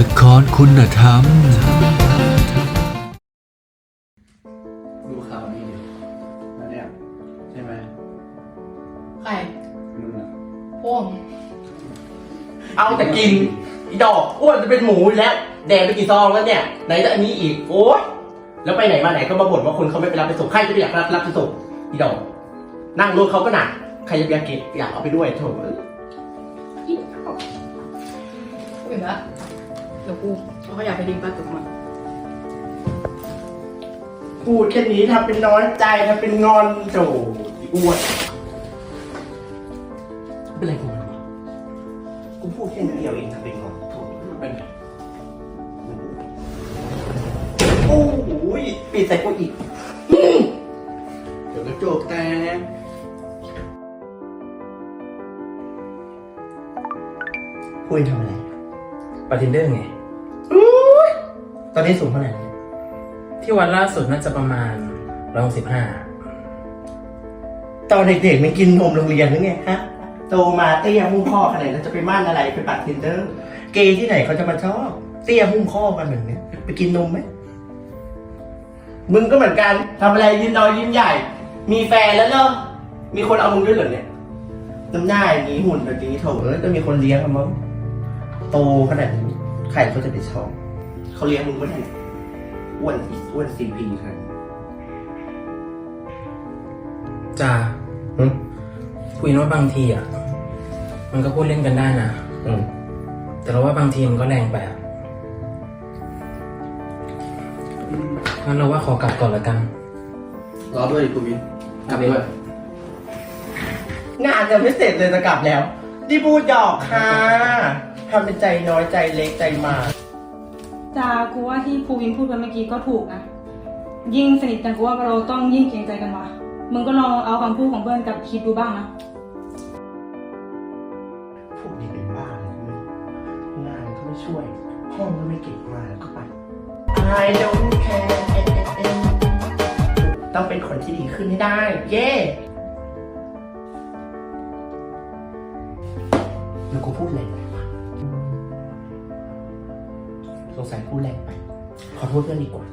ละครคุณธรรม ดูข่าวนี่ดิแล้วเนี่ยใช่ไหมใครมึงอะพวกเอาแต่กินอีดอกอ้วนจะเป็นหมูอยู่แล้วแดงไปกี่ซองแล้วเนี่ยไหนจะอันนี้อีกโอ๊ยแล้วไปไหนมาไหนก็มาบ่นว่าคนเขาไม่ไปรับไปส่งใครจะไปอยากรับรับไปส่งอีดอก นั่งรถเขาก็หนักใครจะไปอยากเก็บอยากเอาไปด้วยโถเอ้ยเห็นปะเดี๋ยวกูเอาขยะไปทิ้งปลาตุกมันพูดแค่นี้ทำเป็นน้อยใจทำเป็นงอนโถอีอ้วนเป็นไรกูมันวะกูพูดแค่นี้เดียวเองทำเป็นงอนโถเป็นไงโอ้โหปิดใส่กูอีก เดี๋ยวกระจกแตกพูดทำอะไรปาทินเดอร์ไงอุ๊ย ตอนนี้สูงเท่าไหร่แล้วเนี่ยที่วัดล่าสุดน่าจะประมาณร้อยสิบห้าตอนเด็กๆไม่กินนมโรงเรียนหรือไงฮะโตมาเตี้ยหุ้มข้อขนาดนั้นจะไปมั่นอะไรไปปัดทินเดอร์ เกย์ที่ไหนเขาจะมาชอบเตี้ยหุ้มข้อกันแบบนี้ไปกินนมไหมมึงก็เหมือนกันทำอะไรยิ้มน้อยยิ้มใหญ่ มีแฟนแล้วเนอะมีคนเอามึงด้วยเหรอเนี่ยน้ำหน้าอย่างนี้หุ่นแบบนี้โถเอ้ยต้องมีคนเลี้ยงมันมั้งโตขนาดนี้ใครเขาจะไปชอบ เขาเลี้ยงมึงไม่ได้อ้วนอ้วนซีพีครับจ้าอืมคุยว่าบางทีอะ มันก็พูดเล่นกันได้นะ อืมแต่เราว่าบางทีมันก็แรงไปอะงั้นเราว่าขอกลับก่อนละกัน รอด้วยดิคุณวินกลับด้วยงานยังไม่เสร็จเลยจะกลับแล้วนี่พูดหยอกค่ะทำเป็นใจน้อยใจเล็กใจมาก จากูว่าที่ภูวินพูดไปเมื่อกี้ก็ถูกนะ ยิ่งสนิทกันกูว่าเราต้องยิ่งเกรงใจกันวะมึงก็ลองเอาคำพูดของเพื่อนกับคิดดูบ้างนะ พวกนี้เป็นบ้าเลยงานก็ไม่ช่วย ห้องก็ไม่เก็บมาแล้วก็ไป I don't care ต้องเป็นคนที่ดีขึ้นให้ได้ เย้แล้วกูพูดแรง สงสัยพูดแรงไป ขอโทษเพื่อนดีกว่า